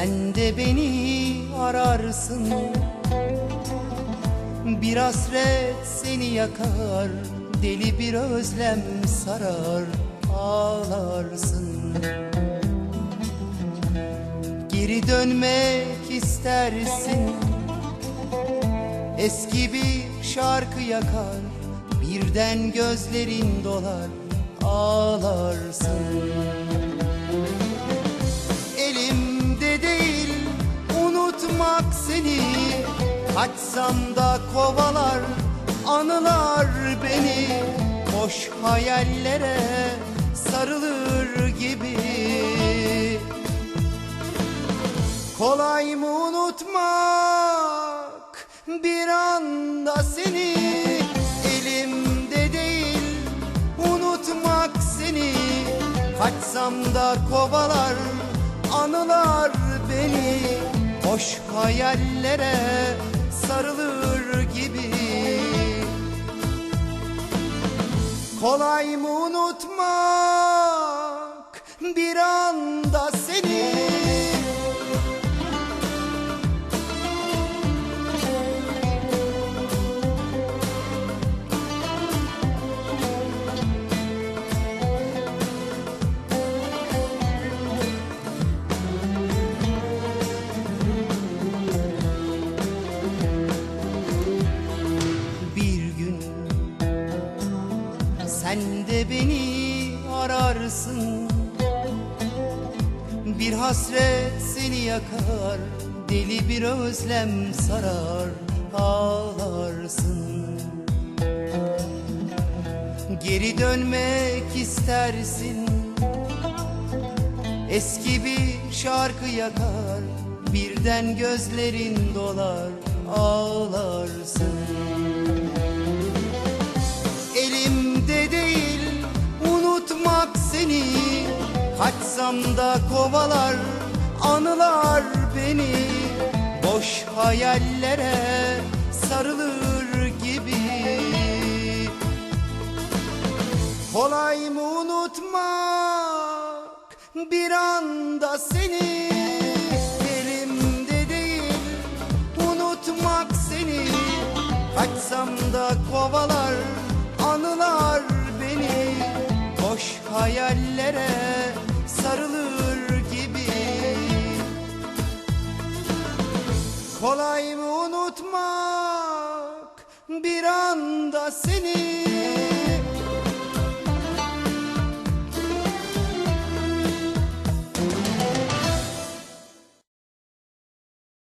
Sen de beni ararsın. Bir hasret seni yakar Deli bir özlem sarar Ağlarsın. Geri dönmek istersin. Eski bir şarkı yakar Birden gözlerin dolar Ağlarsın seni Kaçsam da kovalar anılar beni. Boş hayallere sarılır gibi. Kolay mı unutmak bir anda seni? Elimde değil unutmak seni. Kaçsam da kovalar anılar beni Boş hayallere sarılır gibi. Kolay mı unutmak bir anda ararsın Bir hasret seni yakar Deli bir özlem sarar Ağlarsın. Geri dönmek istersin. Eski bir şarkı yakar Birden gözlerin dolar Ağlarsın Kaçsam da kovalar anılar beni. Boş hayallere sarılır gibi. Kolay mı unutmak bir anda seni? Elimde değil unutmak seni. Kaçsam da kovalar anılar beni. Boş hayallere sarılır gibi. Kolay mı unutmak bir anda seni